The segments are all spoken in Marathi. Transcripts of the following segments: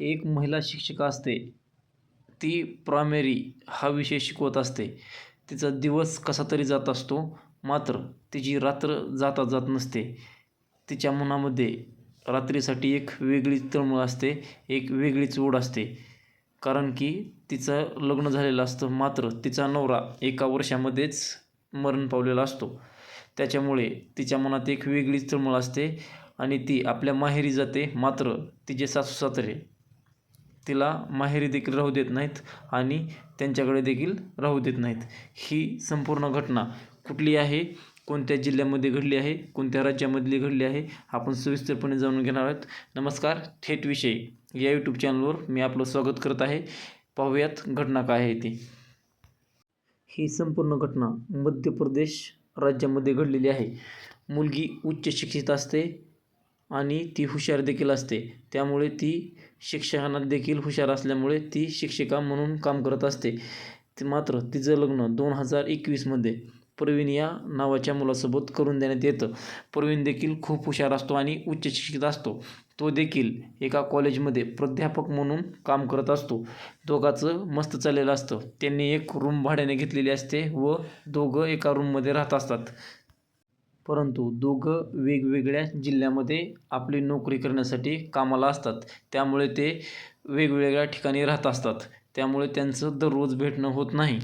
एक महिला शिक्षिका असते. ती प्रायमरी हा विषय शिकवत असते. तिचा दिवस कसा तरी जात असतो मात्र तिची रात्र जाता जात नसते. तिच्या मनामध्ये रात्रीसाठी एक वेगळीच तळमळ असते एक वेगळीच ओढ असते. कारण की तिचं लग्न झालेलं असतं मात्र तिचा नवरा एका वर्षामध्येच मरण पावलेला असतो. त्याच्यामुळे तिच्या मनात एक वेगळीच तळमळ असते आणि ती आपल्या माहेरी जाते मात्र तिचे सासू सासरे तिला माहेरी देखील राहू देत नाहीत आणि त्यांच्याकडे देखील राहू देत नाहीत. ही संपूर्ण घटना कुठली आहे? कोणत्या जिल्ह्यामध्ये घडली आहे? कोणत्या राज्यामधली घडली आहे? आपण सविस्तरपणे जाणून घेणार आहोत. नमस्कार थेट विषय. या यूट्यूब चॅनलवर मी आपलं स्वागत करत आहे. पाहूयात घटना काय आहे ती. ही संपूर्ण घटना मध्य प्रदेश राज्यामध्ये घडलेली आहे. मुलगी उच्च शिक्षित असते. आणि ती हुशार देखील असते. त्यामुळे ती शिक्षणात देखील हुशार असल्यामुळे ती शिक्षिका म्हणून काम करत असते. मात्र तिचं लग्न दोन हजार एकवीसमध्ये प्रवीण या नावाच्या मुलासोबत करून देण्यात येतं. प्रवीण देखील खूप हुशार असतो आणि उच्च शिक्षित असतो. तो देखील एका कॉलेजमध्ये प्राध्यापक म्हणून काम करत असतो. दोघाचं मस्त चाललेलं असतं. त्यांनी एक रूम भाड्याने घेतलेली असते व दोघं एका रूममध्ये राहत असतात. परंतु दोघं वेगवेगळ्या जिल्ह्यामध्ये आपली नोकरी करण्यासाठी कामाला असतात. त्यामुळे ते वेगवेगळ्या ठिकाणी राहत असतात. त्यामुळे त्यांचं दररोज भेटणं होत नाही.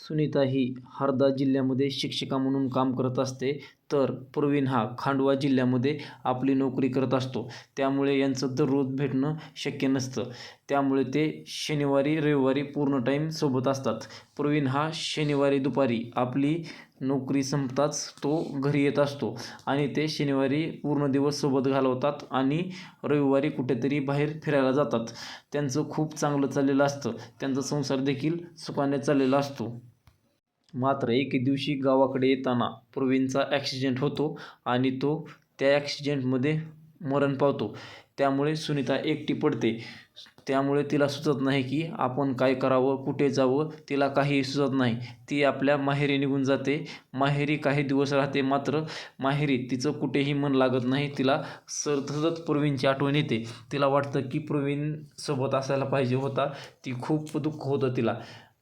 सुनीता ही हरदा जिल्ह्यामध्ये शिक्षिका म्हणून काम करत असते तर प्रवीण हा खांडवा जिल्ह्यामध्ये आपली नोकरी करत असतो. त्यामुळे यांचं दररोज भेटणं शक्य नसतं. त्यामुळे ते शनिवारी रविवारी पूर्ण टाईम सोबत असतात. प्रवीण हा शनिवारी दुपारी आपली नोकरी संपताच तो घरी येत असतो. आणि ते शनिवारी पूर्ण दिवस सोबत घालवतात आणि रविवारी कुठेतरी बाहेर फिरायला जातात. त्यांचं खूप चांगलं चाललेलं असतं. त्यांचा संसार देखील सुखाने चाललेला असतो. मात्र एके दिवशी गावाकडे येताना प्रवीणचा ॲक्सिडेंट होतो आणि तो त्या ॲक्सिडेंटमध्ये मरण पावतो. त्यामुळे सुनीता एकटी पडते. त्यामुळे तिला सुचत नाही की आपण काय करावं कुठे जावं तिला काही सुचत नाही. ती आपल्या माहेरी निघून जाते. माहेरी काही दिवस राहते मात्र माहेरी तिचं कुठेही मन लागत नाही. तिला सर सतत प्रवीणची आठवण येते. तिला वाटतं की प्रवीण सोबत असायला पाहिजे होता. ती खूप दुःख होतं तिला.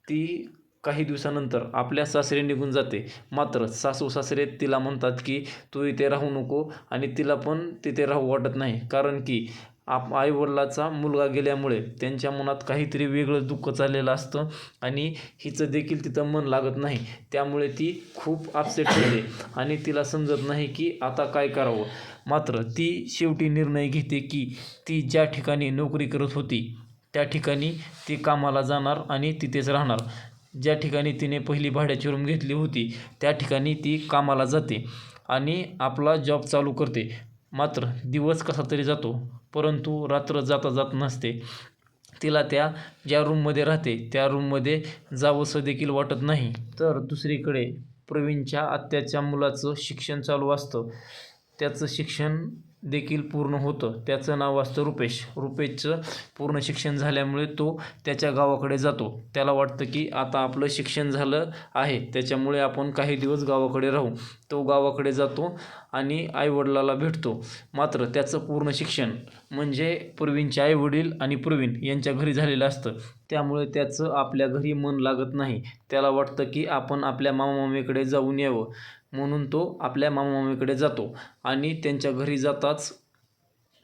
ती काही दिवसानंतर आपल्या सासरी निघून जाते. मात्र सासू सासरे तिला म्हणतात की तू इथे राहू नको आणि तिला पण तिथे राहू वाटत नाही. कारण की आप आईवडिलाचा मुलगा गेल्यामुळे त्यांच्या मनात काहीतरी वेगळं दुःख चाललेलं असतं आणि हिचं देखील तिथं मन लागत नाही. त्यामुळे ती खूप अपसेट होते आणि तिला समजत नाही की आता काय करावं. मात्र ती शेवटी निर्णय घेते की ती ज्या ठिकाणी नोकरी करत होती त्या ठिकाणी ती कामाला जाणार आणि तिथेच राहणार. ज्या ठिकाणी तिने पहिली भाड्याची रूम घेतली होती त्या ठिकाणी ती कामाला जाते आणि आपला जॉब चालू करते. मात्र दिवस कसा तरी जातो परंतु रात्र जाता जात नसते. तिला त्या ज्या रूममध्ये राहते त्या रूममध्ये जावंसं देखील वाटत नाही. तर दुसरीकडे प्रवीणच्या आत्याच्या मुलाचं शिक्षण चालू असतं. त्याचं शिक्षण देखील पूर्ण होतं. त्याचं नाव असतं रुपेश. रुपेशचं पूर्ण शिक्षण झाल्यामुळे तो त्याच्या गावाकडे जातो. त्याला वाटतं की आता आपलं शिक्षण झालं आहे. त्याच्यामुळे आपण काही दिवस गावाकडे राहू. तो गावाकडे जातो आणि आईवडिलाला भेटतो. मात्र त्याचं पूर्ण शिक्षण म्हणजे पूर्वींचे आईवडील आणि प्रवीण यांच्या घरी झालेलं असतं. त्यामुळे त्याचं आपल्या घरी मन लागत नाही. त्याला वाटतं की आपण आपल्या मामामामीकडे जाऊन यावं. म्हणून तो आपल्या मामामामीकडे जातो आणि त्यांच्या घरी जाताच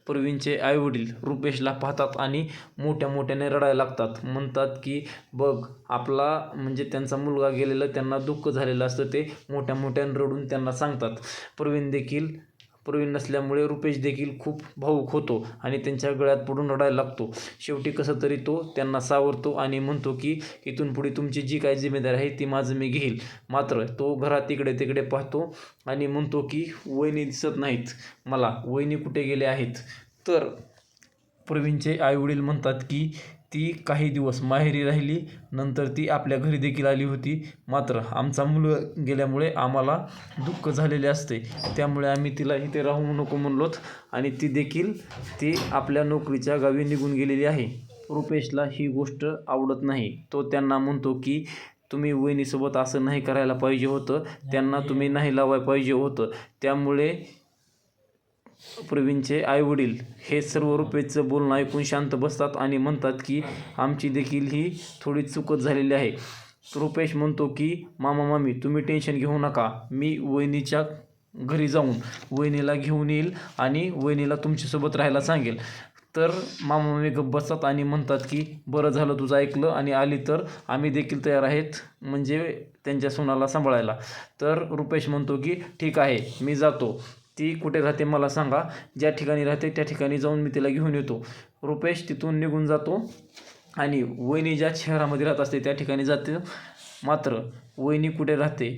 प्रवीणचे आईवडील रुपेशला पाहतात आणि मोठ्या मोठ्याने रडायला लागतात. म्हणतात की बघ आपला म्हणजे त्यांचा मुलगा गेलेला त्यांना दुःख झालेलं असतं ते मोठ्या मोठ्याने रडून त्यांना सांगतात. प्रवीण देखील प्रवीण नसल्यामुळे रुपेश देखील खूप भावूक होतो आणि त्यांच्या गळ्यात पडून रडायला लागतो. शेवटी कसं तरी तो त्यांना सावरतो आणि म्हणतो की इथून पुढे तुमची जी काय जिम्मेदारी आहे ती माझं मी घेईल. मात्र तो घरात इकडे तिकडे पाहतो आणि म्हणतो की वहिनी दिसत नाहीत मला. वहिनी कुठे गेले आहेत? तर प्रवीणचे आईवडील म्हणतात की ती काही दिवस माहेरी राहिली नंतर ती आपल्या घरी देखील आली होती. मात्र आमचा मुलगा गेल्यामुळे आम्हाला दुःख झालेले असते. त्यामुळे आम्ही तिला इथे राहू नको म्हणलोत आणि ती देखील ती आपल्या नोकरीच्या गावी निघून गेलेली आहे. रुपेशला ही गोष्ट आवडत नाही. तो त्यांना म्हणतो की तुम्ही वहिनीसोबत असं नाही करायला पाहिजे होतं. त्यांना तुम्ही नाही लावायला पाहिजे होतं. त्यामुळे प्रवीणचे आईवडील हे सर्व रुपेशचं बोलणं ऐकून शांत बसतात आणि म्हणतात की आमची देखील ही थोडी चुकत झालेली आहे. रुपेश म्हणतो की मामा मामी तुम्ही टेन्शन घेऊ नका. मी वहिनीच्या घरी जाऊन वहिनीला घेऊन येईल आणि वहिनीला तुमच्यासोबत राहायला सांगेल. तर मामा मामी गप्प बसतात आणि म्हणतात की बरं झालं तुझं ऐकलं आणि आली तर आम्ही देखील तयार आहेत म्हणजे त्यांच्या सुनाला सांभाळायला. तर रुपेश म्हणतो की ठीक आहे मी जातो. ती कुठे राहते मला सांगा. ज्या ठिकाणी राहते त्या ठिकाणी जाऊन मी तिला घेऊन येतो. रुपेश तिथून निघून जातो आणि वहिनी ज्या शहरामध्ये राहत असते त्या ठिकाणी जाते. मात्र वहिनी कुठे राहते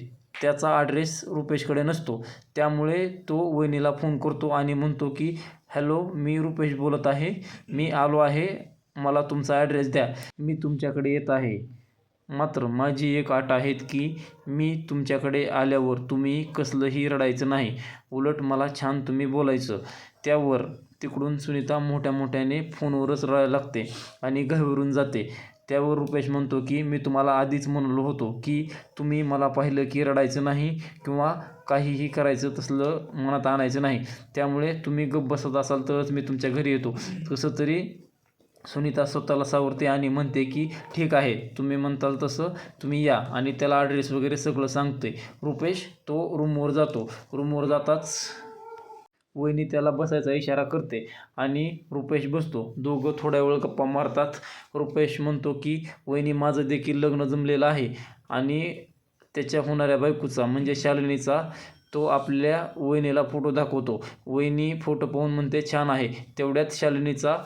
त्याचा ॲड्रेस रुपेशकडे नसतो. त्यामुळे तो वहिनीला फोन करतो आणि म्हणतो की हॅलो मी रुपेश बोलत आहे. मी आलो आहे. मला तुमचा ॲड्रेस द्या. मी तुमच्याकडे येत आहे. मात्र माझी एक अट आहेत की मी तुमच्याकडे आल्यावर तुम्ही कसलंही रडायचं नाही. उलट मला छान तुम्ही बोलायचं. त्यावर तिकडून सुनीता मोठ्या मोठ्याने फोनवरच रडायला लागते आणि घाबरून जाते. त्यावर रुपेश म्हणतो की मी तुम्हाला आधीच म्हणलो होतो की तुम्ही मला पाहिलं की रडायचं नाही किंवा काहीही करायचं तसलं मनात आणायचं नाही. त्यामुळे तुम्ही गप्प बसत असाल तरच मी तुमच्या घरी येतो. कसं तरी सुनीता स्वतःला सावरते आणि म्हणते की ठीक आहे तुम्ही म्हणताल तसं तुम्ही या. आणि त्याला ॲड्रेस वगैरे सगळं सांगते रुपेश तो रूमवर जातो. रूमवर जाताच वहिनी त्याला बसायचा इशारा करते आणि रुपेश बसतो. दोघं थोड्या वेळ गप्पा मारतात. रुपेश म्हणतो की वहिनी माझं देखील लग्न जमलेलं आहे. आणि त्याच्या होणाऱ्या बायकोचा म्हणजे शालिनीचा तो आपल्या वहिनीला फोटो दाखवतो. वहिनी फोटो पाहून म्हणते छान आहे. तेवढ्यात शालिनीचा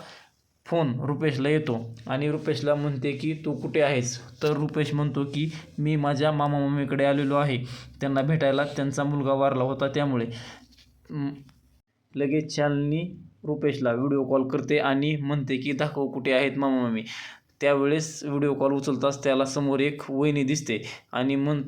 फोन रुपेशला येतो आणि रुपेशला म्हणते की तू कुठे आहेस? तर रुपेश म्हणतो की मी माझ्या मामा मम्मीकडे आलेलो आहे. त्यांना भेटायला त्यांचा मुलगा वारला होता त्यामुळे. लगेच शालिनी रुपेशला व्हिडिओ कॉल करते आणि म्हणते की दाखव कुठे आहेत मामा मम्मी त्यावेळेस व्हिडिओ कॉल उचलताच त्याला समोर एक वहिनी दिसते आणि म्हण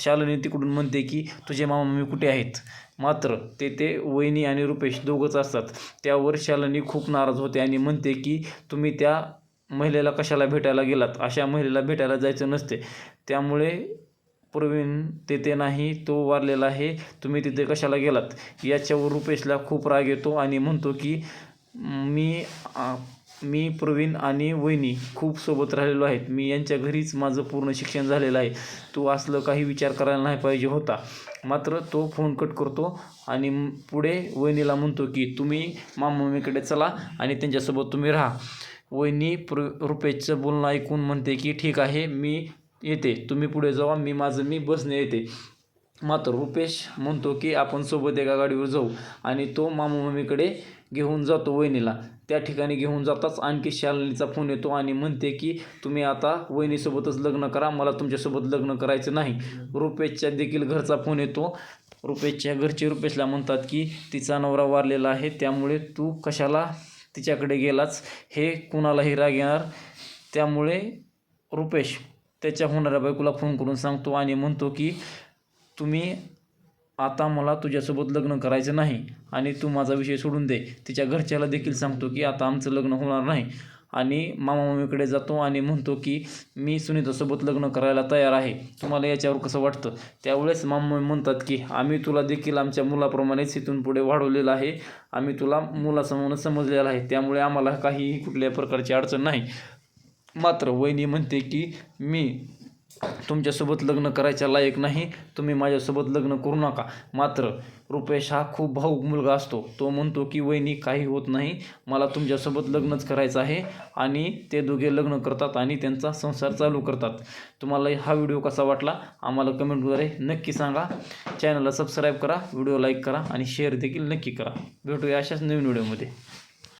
शालिनी तिकडून म्हणते की तुझे मामा मी कुठे आहेत? मात्र तेथे वहिनी आणि रुपेश दोघंच असतात. त्यावर शालिनी खूप नाराज होते आणि म्हणते की तुम्ही त्या महिलेला कशाला भेटायला गेलात? अशा महिलेला भेटायला जायचं नसते. त्यामुळे प्रवीण तेथे नाही तो वारलेला आहे. तुम्ही तिथे कशाला गेलात? याच्यावर रुपेशला खूप राग येतो आणि म्हणतो की मी मी प्रवीण आणि वहिनी खूप सोबत राहिलेलो आहेत. मी यांच्या घरीच माझं पूर्ण शिक्षण झालेलं आहे. तू असलं काही विचार करायला नाही पाहिजे होता. मात्र तो फोन कट करतो आणि पुढे वहिनीला म्हणतो की तुम्ही मामामीकडे चला आणि त्यांच्यासोबत तुम्ही राहा. वहिनी प्र रुपेशचं बोलणं ऐकून म्हणते की ठीक आहे मी येते. तुम्ही पुढे जावा. मी माझं मी बसने येते. मात्र रुपेश म्हणतो की आपण सोबत एका गाडीवर जाऊ. आणि तो मामा मम्मीकडे घेऊन जातो वहिनीला. त्या ठिकाणी घेऊन जाताच आणखी शालिनीचा फोन येतो आणि म्हणते की तुम्ही आता वहिनीसोबतच लग्न करा मला तुमच्यासोबत लग्न करायचं नाही. रुपेशच्या देखील घरचा फोन येतो. रुपेशच्या घरचे रुपेशला म्हणतात की तिचा नवरा वारलेला आहे त्यामुळे तू कशाला तिच्याकडे गेलाच हे कुणालाही राग येणार त्यामुळे रुपेश त्याच्या होणाऱ्या बायकोला फोन करून सांगतो आणि म्हणतो की तुम्ही आता मला तुझ्यासोबत लग्न करायचं नाही आणि तू माझा विषय सोडून दे. तिच्या घरच्याला देखील सांगतो की आता आमचं लग्न होणार नाही. आणि मामा मम्मीकडे जातो आणि म्हणतो की मी सुनीतासोबत लग्न करायला तयार आहे. तुम्हाला याच्यावर कसं वाटतं? त्यावेळेस मामा म्हणतात की आम्ही तुला देखील आमच्या मुलाप्रमाणेच इथून पुढे वाढवलेलं आहे. आम्ही तुला मुलासमोर समजलेलं आहे. त्यामुळे आम्हाला काहीही कुठल्याही प्रकारची अडचण नाही. मात्र वहिनी म्हणते की मी तुमच्यासोबत लग्न करायच्या लायक नाही तुम्ही माझ्यासोबत लग्न करू नका. मात्र रुपेश हा खूप भाऊक मुलगा असतो. तो म्हणतो की वहिनी काही होत नाही. मला तुमच्यासोबत लग्नच करायचं आहे. आणि ते दोघे लग्न करतात आणि त्यांचा संसार चालू करतात. तुम्हाला हा व्हिडिओ कसा वाटला? आम्हाला कमेंटद्वारे नक्की सांगा. चॅनलला सबस्क्राईब करा व्हिडिओ लाईक करा आणि शेअर देखील नक्की करा. भेटूया अशाच नवीन व्हिडिओमध्ये.